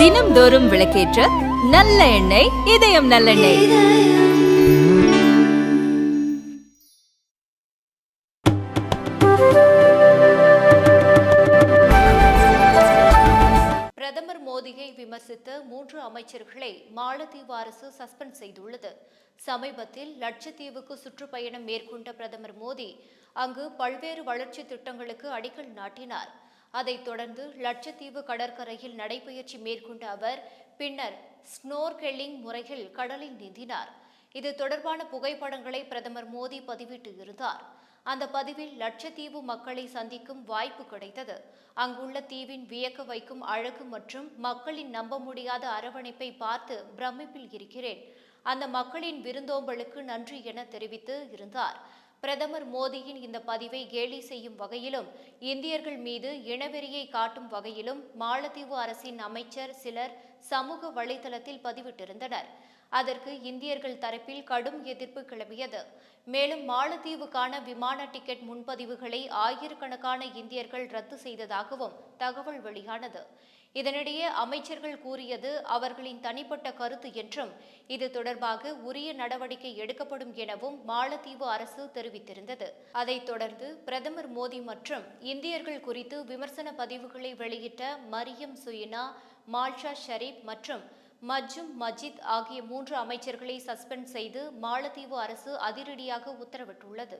தினம்தோறும் விளக்கேற்ற நல்ல எண்ணெய் இதயம் நல்லெண்ணெய். பிரதமர் மோடியை விமர்சித்த மூன்று அமைச்சர்களை மாலத்தீவு அரசு சஸ்பெண்ட் செய்துள்ளது. சமீபத்தில் லட்சத்தீவுக்கு சுற்றுப்பயணம் மேற்கொண்ட பிரதமர் மோடி அங்கு பல்வேறு வளர்ச்சி திட்டங்களுக்கு அடிக்கல் நாட்டினார். அதைத் தொடர்ந்து லட்சத்தீவு கடற்கரையில் நடைபயிற்சி மேற்கொண்ட அவர் பின்னர் ஸ்னோர்கெல்லிங் முறையில் கடலில் நீந்தினார். இது தொடர்பான புகைப்படங்களை பிரதமர் மோடி பதிவிட்டு இருந்தார். அந்த பதிவில் லட்சத்தீவு மக்களை சந்திக்கும் வாய்ப்பு கிடைத்தது. அங்குள்ள தீவின் வியக்க வைக்கும் அழகு மற்றும் மக்களின் நம்ப முடியாத அரவணைப்பை பார்த்து பிரமிப்பில் இருக்கிறேன். அந்த மக்களின் விருந்தோம்பலுக்கு நன்றி என தெரிவித்து இருந்தார். பிரதமர் மோடியின் இந்த பதிவை கேலி செய்யும் வகையிலும் இந்தியர்கள் மீது இனவெறியை காட்டும் வகையிலும் மாலத்தீவு அரசின் அமைச்சர் சிலர் சமூக வலைதளத்தில் பதிவிட்டிருந்தனர். அதற்கு இந்தியர்கள் தரப்பில் கடும் எதிர்ப்பு கிளம்பியது. மேலும் மாலத்தீவுக்கான விமான டிக்கெட் முன்பதிவுகளை ஆயிரக்கணக்கான இந்தியர்கள் ரத்து செய்ததாகவும் தகவல் வெளியானது. இதனிடையே அமைச்சர்கள் கூறியது அவர்களின் தனிப்பட்ட கருத்து என்றும் இது தொடர்பாக உரிய நடவடிக்கை எடுக்கப்படும் எனவும் மாலத்தீவு அரசு தெரிவித்திருந்தது. அதைத் தொடர்ந்து பிரதமர் மோடி மற்றும் இந்தியர்கள் குறித்து விமர்சன பதிவுகளை வெளியிட்ட மரியம் சுயினா மால்ஷா ஷரீப் மற்றும் மஜ்ஜும் மஜித் ஆகிய மூன்று அமைச்சர்களை சஸ்பெண்ட் செய்து மாலத்தீவு அரசு அதிரடியாக உத்தரவிட்டுள்ளது.